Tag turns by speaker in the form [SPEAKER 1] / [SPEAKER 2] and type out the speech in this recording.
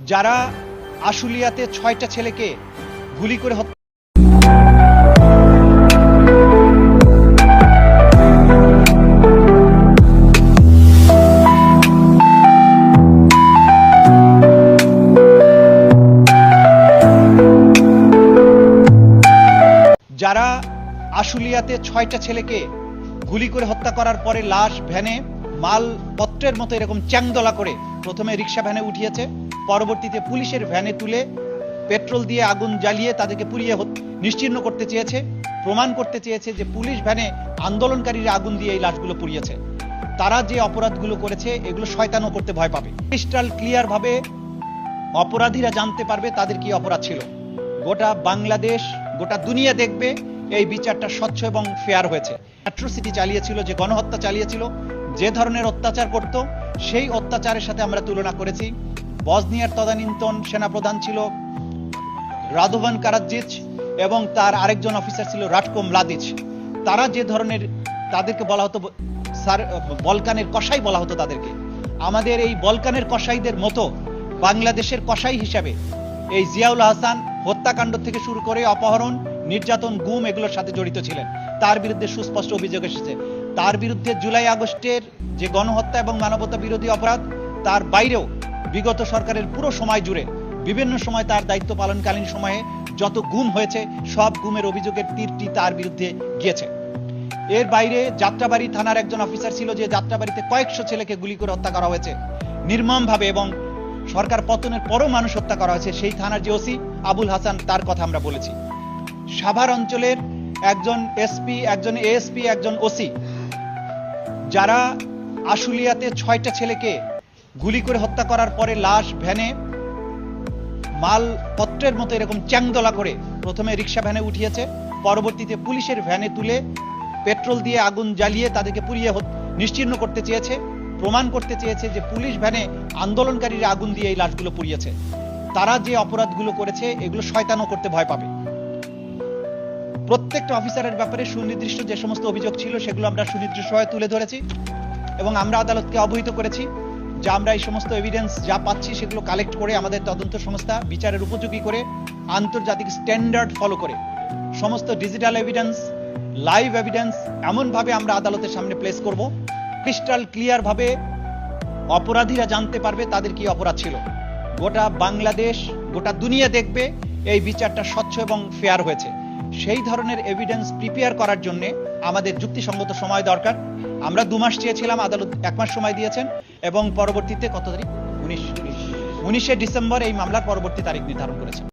[SPEAKER 1] যারা আশুলিয়াতে ছয়টা ছেলেকে গুলি করে হত্যা যারা আশুলিয়াতে ছয়টা ছেলেকে গুলি করে হত্যা করার পরে লাশ ভ্যানে মালপত্রের মতো এরকম চ্যাংদলা করে প্রথমে রিক্সা ভ্যানে উঠিয়েছে। পরবর্তীতে পুলিশের ভ্যানে তুলে পেট্রোল দিয়ে আগুন জ্বালিয়ে তাদেরকে পুড়িয়ে নিশ্চিহ্ন করতে চেয়েছে, প্রমাণ করতে চেয়েছে যে পুলিশ ভ্যানে আন্দোলনকারীরা আগুন দিয়ে এই লাশগুলো পুড়িয়েছে। তারা যে অপরাধগুলো করেছে, এগুলো শয়তানও করতে ভয় পাবে। ক্রিস্টাল ক্লিয়ার ভাবে অপরাধীরা জানতে পারবে তাদের কি অপরাধ ছিল। গোটা বাংলাদেশ, গোটা দুনিয়া দেখবে এই বিচারটা স্বচ্ছ এবং ফেয়ার হয়েছে। অ্যাট্রোসিটি চালিয়েছিল, যে গণহত্যা চালিয়েছিল, যে ধরনের অত্যাচার করত, সেই অত্যাচারের সাথে আমরা তুলনা করেছি। বজনিয়ার তদানীন্তন সেনাপ্রধান ছিল রাধোভান কারাজিচ এবং তার আরেকজন অফিসার ছিল রাটকো মলাদিচ। তারা যে ধরনের তাদেরকে বলা হতো সার বলকানের কসাই বলা হতো তাদেরকে। আমাদের এই বলকানের কসাইদের মতো বাংলাদেশের কসাই হিসাবে এই জিয়াউল হাসান হত্যাকাণ্ড থেকে শুরু করে অপহরণ, নির্যাতন, গুম এগুলোর সাথে জড়িত ছিলেন। তার বিরুদ্ধে সুস্পষ্ট অভিযোগ এসেছে। তার বিরুদ্ধে জুলাই আগস্টের যে গণহত্যা এবং মানবতা বিরোধী অপরাধ, তার বাইরেও বিগত সরকারের পুরো সময় জুড়ে, বিভিন্ন সময় তার দায়িত্ব পালনকালীন সময়ে যত গুম হয়েছে, সব গুমের অভিযোগের তীরটি তার বিরুদ্ধে গিয়েছে। এর বাইরে যাত্রাবাড়ি থানার একজন অফিসার ছিল যে যাত্রাবাড়িতে কয়েকশো ছেলেকে গুলি করে হত্যা করা হয়েছে। নির্মমভাবে এবং সরকার পতনের পরও মানুষ হত্যা করা হয়েছে, সেই থানার যে ওসি আবুল হাসান, তার কথা আমরা বলেছি। সাভার অঞ্চলের একজন এসপি, একজন এএসপি, একজন ওসি, যারা আশুলিয়াতে ছয়টা ছেলেকে গুলি করে হত্যা করার পরে লাশ ভ্যানে মালপত্রের মতো এরকম চ্যাংদলা করে প্রথমে রিক্সা ভ্যানে উঠিয়েছে, পরবর্তীতে পুলিশের ভ্যানে তুলে পেট্রোল দিয়ে আগুন জ্বালিয়ে তাদেরকে পুড়িয়ে নিশ্চিহ্ন করতে চেয়েছে, প্রমাণ করতে চেয়েছে যে পুলিশ ভ্যানে আন্দোলনকারীরা আগুন দিয়ে এই লাশগুলো পুড়িয়েছে। তারা যে অপরাধগুলো করেছে, এগুলো শয়তানও করতে ভয় পাবে। প্রত্যেকটা অফিসারের ব্যাপারে সুনির্দিষ্ট যে সমস্ত অভিযোগ ছিল, সেগুলো আমরা সুনির্দিষ্টভাবে তুলে ধরেছি এবং আমরা আদালতকে অবহিত করেছি। যে আমরা এই সমস্ত এভিডেন্স যা পাচ্ছি সেগুলো কালেক্ট করে আমাদের তদন্ত সংস্থা বিচারের উপযোগী করে আন্তর্জাতিক স্ট্যান্ডার্ড ফলো করে। সমস্ত ডিজিটাল এভিডেন্স লাইভ এভিডেন্স এমনভাবে আমরা আদালতের সামনে প্লেস করব। ক্রিস্টাল ক্লিয়ারভাবে অপরাধীরা জানতে পারবে তাদের কি অপরাধ ছিল। গোটা বাংলাদেশ, গোটা দুনিয়া দেখবে এই বিচারটা স্বচ্ছ এবং ফেয়ার হয়েছে। সেই ধরনের এভিডেন্স প্রিপেয়ার করার জন্য আমাদের যুক্তিসঙ্গত সময় দরকার। আমরা দু মাস চেয়েছিলাম, আদালত এক মাস সময় দিয়েছেন, এবং পরবর্তীতে কত তারিখ? উনিশ। উনিশে ডিসেম্বর এই মামলার পরবর্তী তারিখ নির্ধারণ করেছেন।